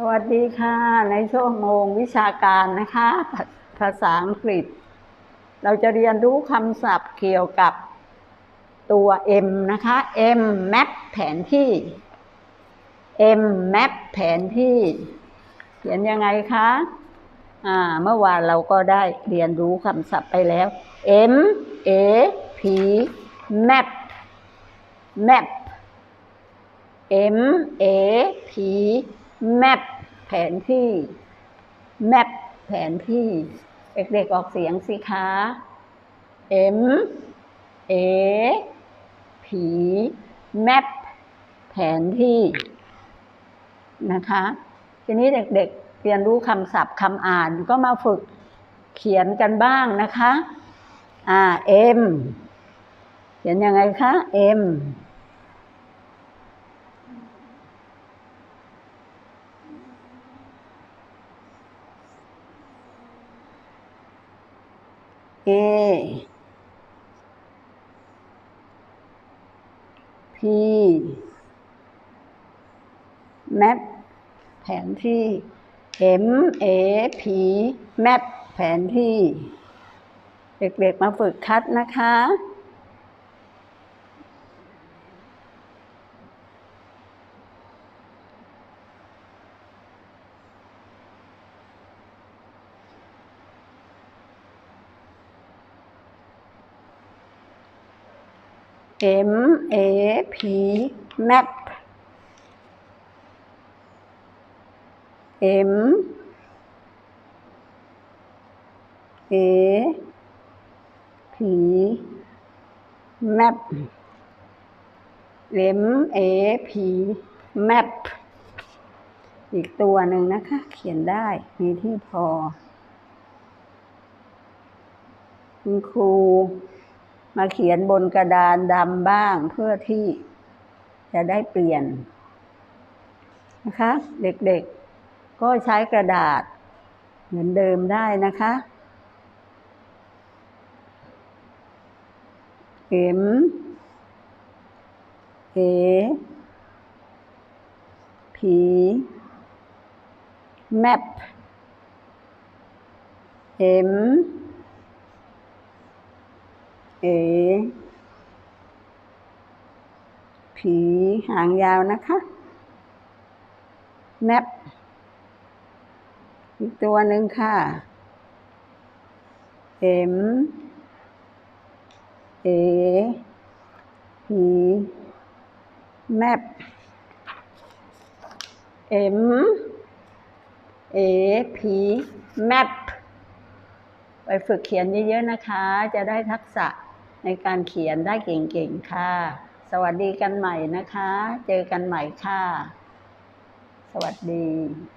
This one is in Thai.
สวัสดีค่ะ ในชั่วโมงวิชาการนะคะภาภาษาอังกฤษ เราจะเรียนรู้คำศัพท์เกี่ยวกับตัว M นะคะ M map แผนที่ M map แผนที่ เขียนยังไงคะอ่าเมื่อวานเราก็ได้เรียนรู้คำศัพท์ไปแล้ว M A P map map M A P map แผนที่ map แผนที่เด็กๆออกเสียงสิคะ M A P map แผนที่นะคะ ทีนี้เด็กๆเรียนรู้คำศัพท์คำอ่านก็มาฝึกเขียนกันบ้างนะคะ อ่า M เขียนยังไงคะ M A P map แผนที่ M A P map แผนที่ เด็กๆมาฝึกคัดนะคะ M A P map M A P map M A P map อีกตัวหนึ่งนะคะ เขียนได้มีที่พอ คุณครู มาเขียนบนกระดานดำบ้างเพื่อที่จะได้เปลี่ยนนะคะ เด็กๆ ก็ใช้กระดาษเหมือนเดิมได้นะคะ M A P map M A ผีหางยาวนะคะแมปอีกตัวหนึ่งค่ะ M A P map M A P map ไปฝึกเขียนเยอะๆนะคะ จะได้ทักษะ ในการเขียนได้เก่งๆค่ะ สวัสดีกันใหม่นะคะ เจอกันใหม่ค่ะ สวัสดี